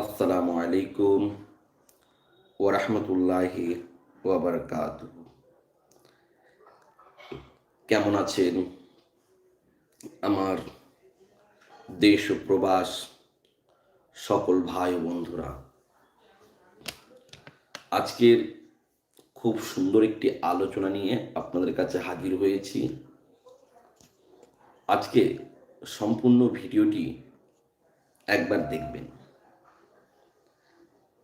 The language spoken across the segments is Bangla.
আসসালামু আলাইকুম ওরহমতুল্লাহি ওবরকাত কেমন আছেন? আমার দেশ ও প্রবাস, সকল ভাই ও বন্ধুরা। আজকের খুব সুন্দর একটি আলোচনা নিয়ে আপনাদের কাছে হাজির হয়েছি। আজকে সম্পূর্ণ ভিডিওটি একবার দেখবেন।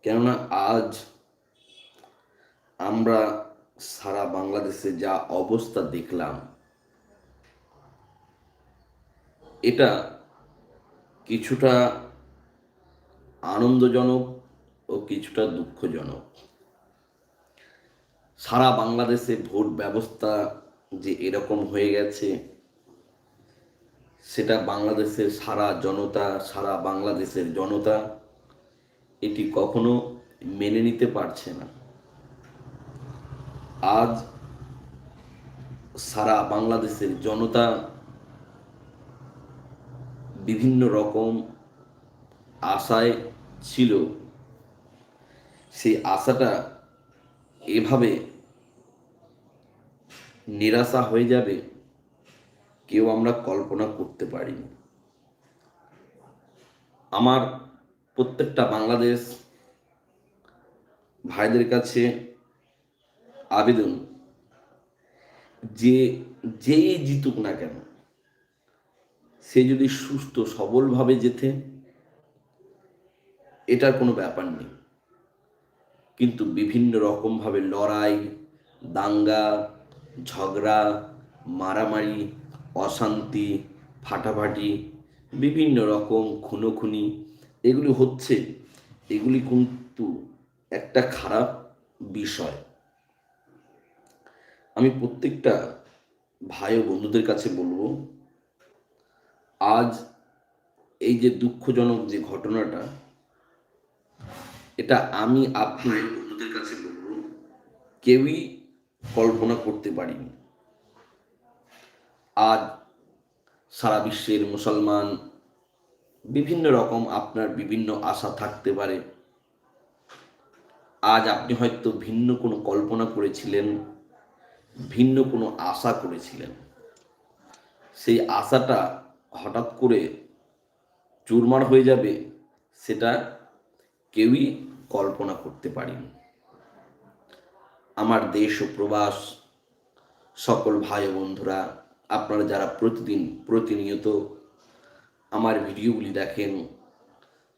কেননা আজ আমরা সারা বাংলাদেশে যা অবস্থা দেখলাম, এটা কিছুটা আনন্দজনক ও কিছুটা দুঃখজনক। সারা বাংলাদেশে ভোট ব্যবস্থা যে এরকম হয়ে গেছে, সেটা বাংলাদেশের সারা জনতা, সারা বাংলাদেশের জনতা এটি কখনো মেনে নিতে পারছে না। আজ সারা বাংলাদেশের জনতা বিভিন্ন রকম আশায় ছিল। সেই আশাটা এভাবে নিরাশা হয়ে যাবে, কেউ আমরা কল্পনা করতে পারিনি। আমার প্রত্যেকটা বাংলাদেশ ভাইদের কাছে আবেদন যে যেই জিতুক না কেন, সে যদি সুস্থ, সবলভাবে যেতে এটার কোনো ব্যাপার নেই। কিন্তু বিভিন্ন রকমভাবে লড়াই, দাঙ্গা, ঝগড়া, মারামারি, অশান্তি, ফাটাফাটি, বিভিন্ন রকম খুনোখুনি এগুলি হচ্ছে, এগুলি কিন্তু একটা খারাপ বিষয়। আমি প্রত্যেকটা ভাই ও বন্ধুদের কাছে বলব, আজ এই যে দুঃখজনক যে ঘটনাটা, এটা আমি আপনি বন্ধুদের কাছে বলব, কেউই কল্পনা করতে পারিনি। আজ সারা বিশ্বের মুসলমান বিভিন্ন রকম আপনার বিভিন্ন আশা থাকতে পারে। আজ আপনি হয়তো ভিন্ন কোনো কল্পনা করেছিলেন, ভিন্ন কোনো আশা করেছিলেন। সেই আশাটা হঠাৎ করে চুরমার হয়ে যাবে, সেটা কেউই কল্পনা করতে পারিনি। আমার দেশ ও প্রবাস, সকল ভাই বন্ধুরা, আপনারা যারা প্রতিদিন প্রতিনিয়ত আমার ভিডিওগুলি দেখেন,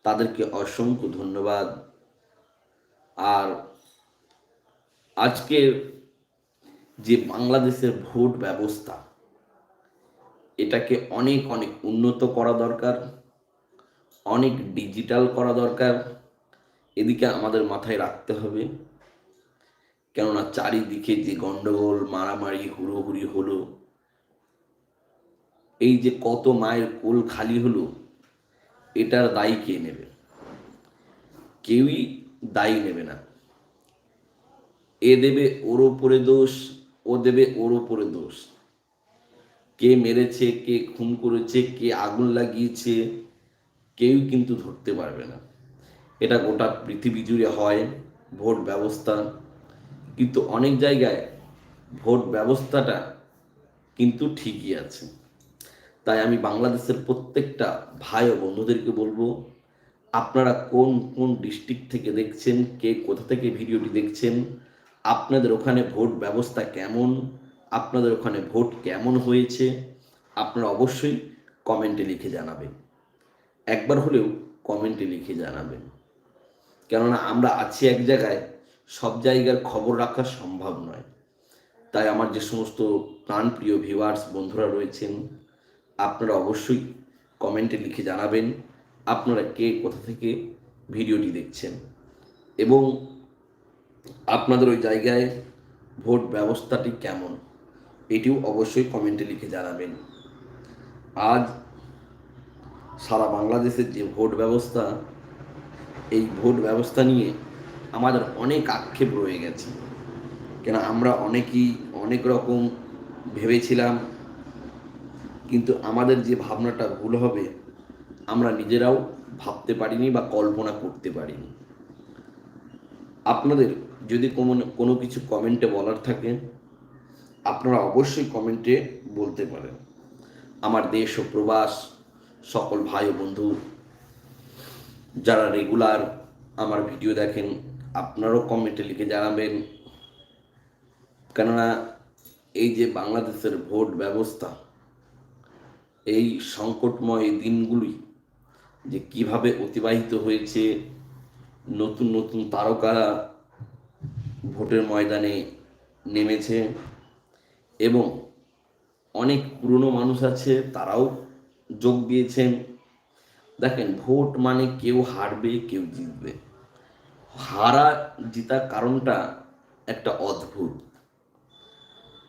তাদেরকে অসংখ্য ধন্যবাদ। আর আজকের যে বাংলাদেশের ভোট ব্যবস্থা, এটাকে অনেক অনেক উন্নত করা দরকার, অনেক ডিজিটাল করা দরকার, এদিকে আমাদের মাথায় রাখতে হবে। কেননা চারিদিকে যে গন্ডগোল, মারামারি, হুড়োহুড়ি হলো এই যে কত মায়ের কোল খালি হলো, এটার দায়ী কে নেবে? কেউই দায়ী নেবে না। এ দেবে ওর ওপরে দোষ, ও দেবে ওর ওপরে দোষ। কে মেরেছে, কে খুন করেছে, কে আগুন লাগিয়েছে, কেউ কিন্তু ধরতে পারবে না। এটা গোটা পৃথিবী জুড়ে হয়, ভোট ব্যবস্থা। কিন্তু অনেক জায়গায় ভোট ব্যবস্থাটা কিন্তু ঠিকই আছে। তাই আমি বাংলাদেশের প্রত্যেকটা ভাই ও বন্ধুদেরকে বলব, আপনারা কোন কোন ডিস্ট্রিক্ট থেকে দেখছেন, কে কোথা থেকে ভিডিওটি দেখছেন, আপনাদের ওখানে ভোট ব্যবস্থা কেমন, আপনাদের ওখানে ভোট কেমন হয়েছে, আপনারা অবশ্যই কমেন্টে লিখে জানাবেন। একবার হলেও কমেন্টে লিখে জানাবেন। কেননা আমরা আছি এক জায়গায়, সব জায়গার খবর রাখা সম্ভব নয়। তাই আমার যে সমস্ত প্রাণপ্রিয় ভিউয়ার্স বন্ধুরা রয়েছেন আপনারা অবশ্যই কমেন্টে লিখে জানাবেন আপনারা কে কোথা থেকে ভিডিওটি দেখছেন। এবং আপনাদের ওই জায়গায় ভোট ব্যবস্থাটি কেমন, এটিও অবশ্যই কমেন্টে লিখে জানাবেন। আজ সারা বাংলাদেশের যে ভোট ব্যবস্থা, এই ভোট ব্যবস্থা নিয়ে আমাদের অনেক আক্ষেপ রয়ে গেছে। কেন, আমরা অনেকেই অনেক রকম ভেবেছিলাম কিন্তু আমাদের যে ভাবনাটা ভুল হবে, আমরা নিজেরাও ভাবতে পারিনি বা কল্পনা করতে পারিনি। আপনাদের যদি কোনো কোনো কিছু কমেন্টে বলার থাকে, আপনারা অবশ্যই কমেন্টে বলতে পারেন। আমার দেশ ও প্রবাস, সকল ভাই ও বন্ধু, যারা রেগুলার আমার ভিডিও দেখেন, আপনারাও কমেন্টে লিখে জানাবেন। কেননা, এই যে বাংলাদেশের ভোট ব্যবস্থা এই সংকটময় দিনগুলি যে কীভাবে অতিবাহিত হয়েছে, নতুন নতুন তারকারা ভোটের ময়দানে নেমেছে এবং অনেক পুরনো মানুষ আছে, তারাও যোগ দিয়েছেন। দেখেন, ভোট মানে কেউ হারবে, কেউ জিতবে। হারা জিতার কারণটা একটা অদ্ভুত।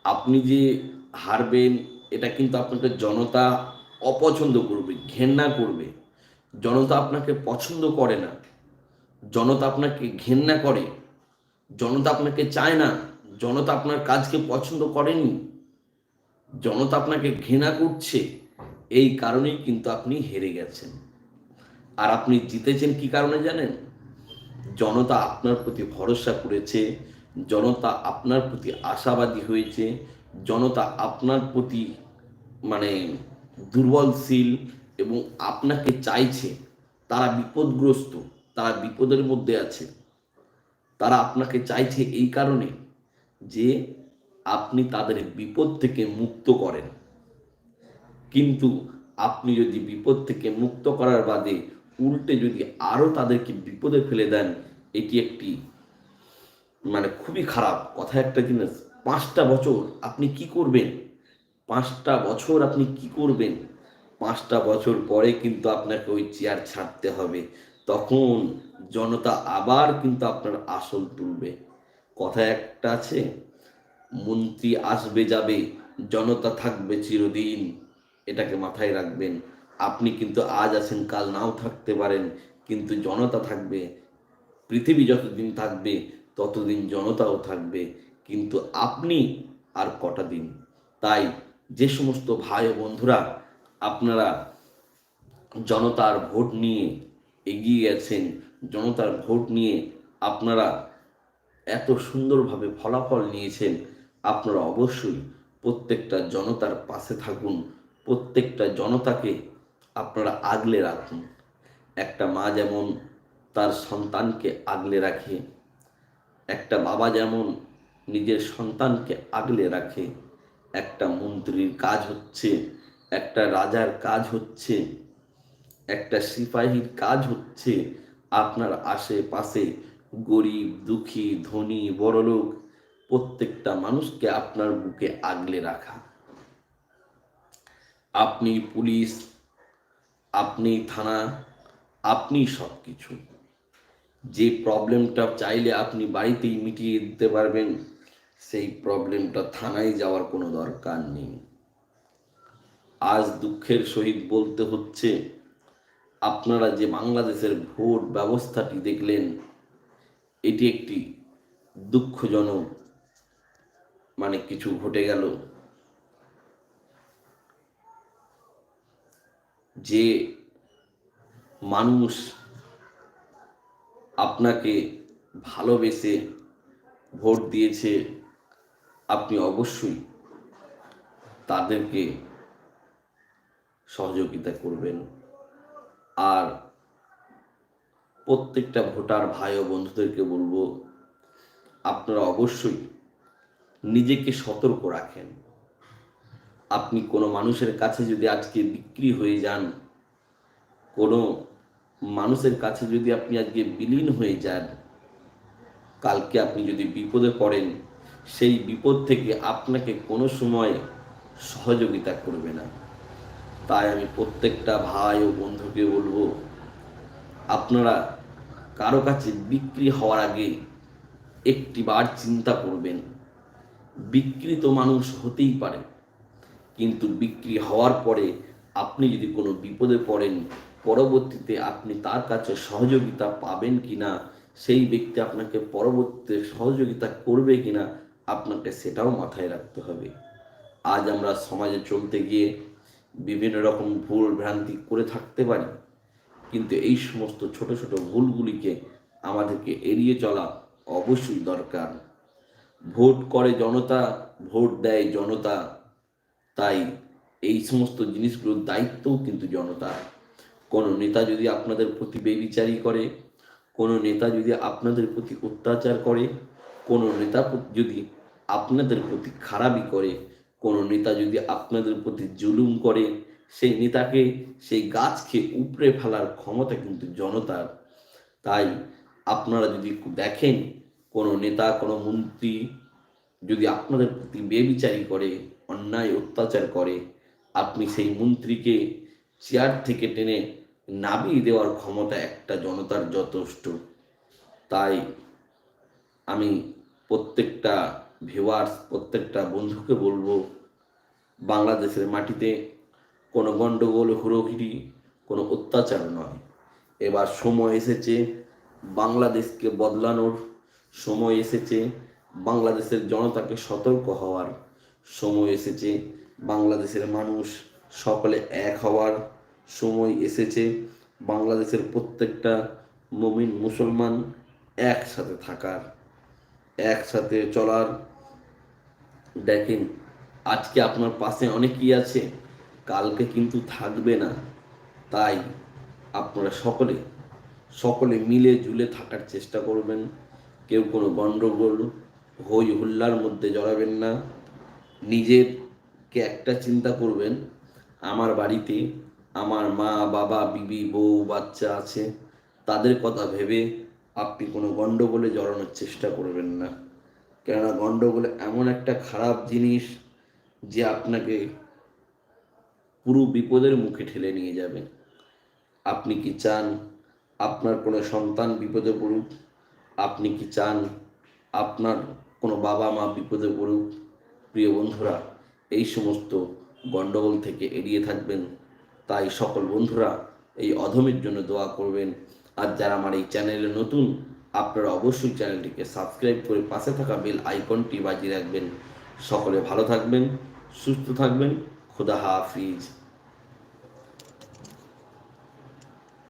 আপনি যে হারবেন এটা কিন্তু আপনাকে জনতা অপছন্দ করবে, ঘেন্না করবে। জনতা আপনাকে পছন্দ করে না, জনতা আপনাকে ঘেন্না করে, জনতা আপনাকে চায় না, জনতা আপনার কাজকে পছন্দ করেনি, জনতা আপনাকে ঘৃণা করছে, এই কারণেই কিন্তু আপনি হেরে গেছেন। আর আপনি জিতেছেন কি কারণে জানেন? জনতা আপনার প্রতি ভরসা করেছে, জনতা আপনার প্রতি আশাবাদী হয়েছে জনতা আপনার প্রতি মানে দুর্বলশীল এবং আপনাকে চাইছে, তারা বিপদগ্রস্ত, তারা বিপদের মধ্যে আছে। তারা আপনাকে চাইছে এই কারণে যে আপনি তাদের বিপদ থেকে মুক্ত করেন। কিন্তু আপনি যদি বিপদ থেকে মুক্ত করার বাদে উল্টে যদি আরও তাদেরকে বিপদে ফেলে দেন, এটি একটি মানে খুবই খারাপ কথা। একটা জিনিস পাঁচটা বছর আপনি কি করবেন? পাঁচটা বছর আপনি কি করবেন? পাঁচটা বছর পরে কিন্তু আপনাকে ওই চেয়ার ছাড়তে হবে। তখন জনতা আবার কিন্তু আপনার আসল তুলবে। কথা একটা আছে, মন্ত্রী আসবে যাবে, জনতা থাকবে চিরদিন, এটাকে মাথায় রাখবেন। আপনি কিন্তু আজ আছেন, কাল নাও থাকতে পারেন, কিন্তু জনতা থাকবে, পৃথিবী যতদিন থাকবে, ততদিন জনতাও থাকবে। কিন্তু আপনি আর কটা দিন। তাই যে সমস্ত ভাই ও বন্ধুরা, আপনারা জনতার ভোট নিয়ে এগিয়ে গেছেন জনতার ভোট নিয়ে আপনারা এত সুন্দরভাবে ফলাফল নিয়েছেন, আপনারা অবশ্যই প্রত্যেকটা জনতার পাশে থাকুন, প্রত্যেকটা জনতাকে আপনারা আগলে রাখুন। একটা মা যেমন তার সন্তানকে আগলে রাখে, একটা বাবা যেমন নিজের সন্তানকে আগলে রাখে। একটা মন্ত্রীর কাজ হচ্ছে, একটা রাজার কাজ হচ্ছে, একটা সিপাহীর কাজ হচ্ছে। আপনার আশেপাশে গরিব, দুঃখী, ধনী, বড়লোক, প্রত্যেকটা মানুষকে আপনার বুকে আগলে রাখা। আপনি পুলিশ, আপনি থানা, আপনি সব কিছু যে প্রবলেমটা চাইলে আপনি বাড়িতেই মিটিয়ে দিতে পারবেন। সেই প্রবলেমটা থানায় যাওয়ার কোনো দরকার নেই। আজ দুঃখের সহিত বলতে হচ্ছে, আপনারা যে বাংলাদেশের ভোট ব্যবস্থাটি দেখলেন, এটি একটি দুঃখজনক মানে কিছু ঘটে গেল। যে মানুষ আপনাকে ভালোবেসে ভোট দিয়েছে আপনি অবশ্যই তাদেরকে সহযোগিতা করবেন। আর প্রত্যেকটা ভোটার ভাই ও বন্ধুদেরকে বলব, আপনারা অবশ্যই নিজেকে সতর্ক রাখেন। আপনি কোনো মানুষের কাছে যদি আজকে বিক্রি হয়ে যান, কোনো মানুষের কাছে যদি আপনি আজকে বিলীন হয়ে যান, কালকে আপনি যদি বিপদে পড়েন সেই বিপদ থেকে আপনাকে কোনো সময় সহযোগিতা করবে না। তাই আমি প্রত্যেকটা ভাই ও বন্ধুকে বলব, আপনারা কারও কাছে বিক্রি হওয়ার আগে একটি বার চিন্তা করবেন বিকৃত মানুষ হতেই পারে, কিন্তু বিক্রি হওয়ার পরে আপনি যদি কোনো বিপদে পড়েন, পরবর্তীতে আপনি তার কাছে সহযোগিতা পাবেন কিনা, সেই ব্যক্তি আপনাকে পরবর্তীতে সহযোগিতা করবে কিনা আপনাকে সেটাও মাথায় রাখতে হবে। আজ আমরা সমাজে চলতে গিয়ে বিভিন্ন রকম ভুল ভ্রান্তি করে থাকতে পারি, কিন্তু এই সমস্ত ছোট ছোট ভুলগুলিকে আমাদেরকে এড়িয়ে চলা অবশ্যই দরকার। ভোট করে জনতা, ভোট দেয় জনতা। তাই এই সমস্ত জিনিসগুলোর দায়িত্বও কিন্তু জনতা। কোনো নেতা যদি আপনাদের প্রতি বেবিচারি করে, কোনো নেতা যদি আপনাদের প্রতি অত্যাচার করে, কোনো নেতা যদি আপনাদের প্রতি খারাপই করে। কোনো নেতা যদি আপনাদের প্রতি জুলুম করে, সেই নেতাকে সেই গাছকে উপড়ে ফেলার ক্ষমতা কিন্তু জনতার। তাই আপনারা যদি দেখেন কোনো নেতা, কোনো মন্ত্রী যদি আপনাদের প্রতি বেবিচারি করে, অন্যায়, অত্যাচার করে, আপনি সেই মন্ত্রীকে চেয়ার থেকে টেনে নামিয়ে দেওয়ার ক্ষমতা একটা জনতার যথেষ্ট। তাই আমি প্রত্যেকটা ভিউয়ার্স প্রত্যেকটা বন্ধুকে বলব, বাংলাদেশের মাটিতে কোনো গণ্ডগোল হুড়োহিড়ি, কোনো অত্যাচার নয়। এবার সময় এসেছে বাংলাদেশকে বদলানোর। সময় এসেছে বাংলাদেশের জনতাকে সতর্ক হওয়ার। সময় এসেছে বাংলাদেশের মানুষ সকলে এক হওয়ার। সময় এসেছে বাংলাদেশের প্রত্যেকটা মমিন মুসলমান একসাথে থাকার। একসাথে চলার দেখেন, আজকে আপনার পাশে অনেকেই আছে, কালকে কিন্তু থাকবে না। তাই আপনারা সকলে সকলে মিলে জুলে থাকার চেষ্টা করবেন। কেউ কোনো গণ্ডগোল হই হুল্লার মধ্যে জড়াবেন না। নিজেরকে একটা চিন্তা করবেন, আমার বাড়িতে আমার মা, বাবা, বিবি, বউ, বাচ্চা আছে, তাদের কথা ভেবে আপনি কোনো গণ্ডগোলে জড়ানোর চেষ্টা করবেন না। কেননা গণ্ডগোল এমন একটা খারাপ জিনিস যে আপনাকে পুরো বিপদের মুখে ঠেলে নিয়ে যাবে। আপনি কি চান আপনার কোনো সন্তান বিপদে পড়ুক? আপনি কি চান আপনার কোনো বাবা মা বিপদে পড়ুক? প্রিয় বন্ধুরা, এই সমস্ত গণ্ডগোল থেকে এড়িয়ে থাকবেন। তাই সকল বন্ধুরা এই অধমের জন্য দোয়া করবেন। আর যারা আমার এই চ্যানেলে নতুন, আপনারা অবশ্যই চ্যানেলটিকে সাবস্ক্রাইব করে পাশে থাকা বেল আইকনটি বাজিয়ে রাখবেন। সকলে ভালো থাকবেন, সুস্থ থাকবেন। খুদা হাফিজ।